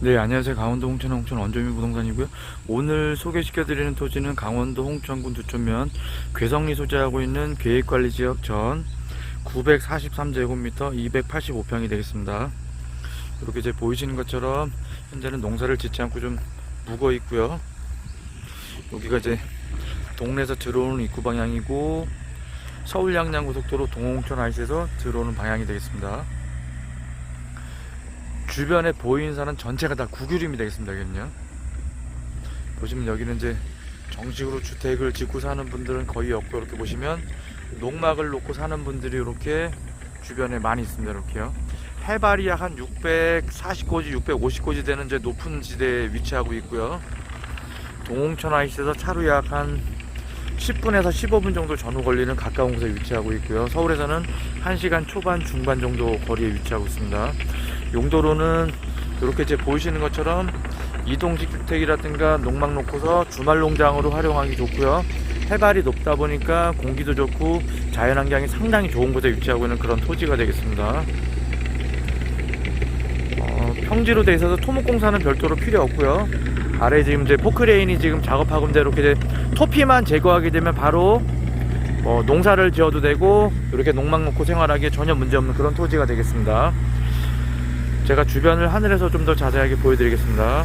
네, 안녕하세요. 강원도 홍천 홍천 원조민 부동산이고요. 오늘 소개시켜드리는 토지는 강원도 홍천군 두촌면 괴성리 소재하고 있는 계획관리지역 전 943제곱미터 285평이 되겠습니다. 이렇게 이제 보이시는 것처럼 현재는 농사를 짓지 않고 좀 묵어 있고요. 여기가 이제 동네에서 들어오는 입구 방향이고 서울 양양 고속도로 동홍천 IC에서 들어오는 방향이 되겠습니다. 주변에 보이는 산은 전체가 다 구규림이 되겠습니다. 여기는요. 보시면 여기는 이제 정식으로 주택을 짓고 사는 분들은 거의 없고 이렇게 보시면 농막을 놓고 사는 분들이 이렇게 주변에 많이 있습니다. 이렇게요. 해발이 약 한 640고지, 650고지 되는 이제 높은 지대에 위치하고 있고요. 동홍천 IC에서 차로 약한 10분에서 15분 정도 전후 걸리는 가까운 곳에 위치하고 있고요. 서울에서는 1시간 초반 중반 정도 거리에 위치하고 있습니다. 용도로는 이렇게 이제 보이시는 것처럼 이동식 주택이라든가 농막 놓고서 주말 농장으로 활용하기 좋고요. 해발이 높다 보니까 공기도 좋고 자연환경이 상당히 좋은 곳에 위치하고 있는 그런 토지가 되겠습니다. 어, 평지로 돼 있어서 토목공사는 별도로 필요 없고요. 아래 지금 이제 포크레인이 지금 작업하고 있는데 이렇게 토피만 제거하게 되면 바로 뭐 농사를 지어도 되고 이렇게 농막 놓고 생활하기에 전혀 문제 없는 그런 토지가 되겠습니다. 제가 주변을 하늘에서 좀 더 자세하게 보여드리겠습니다.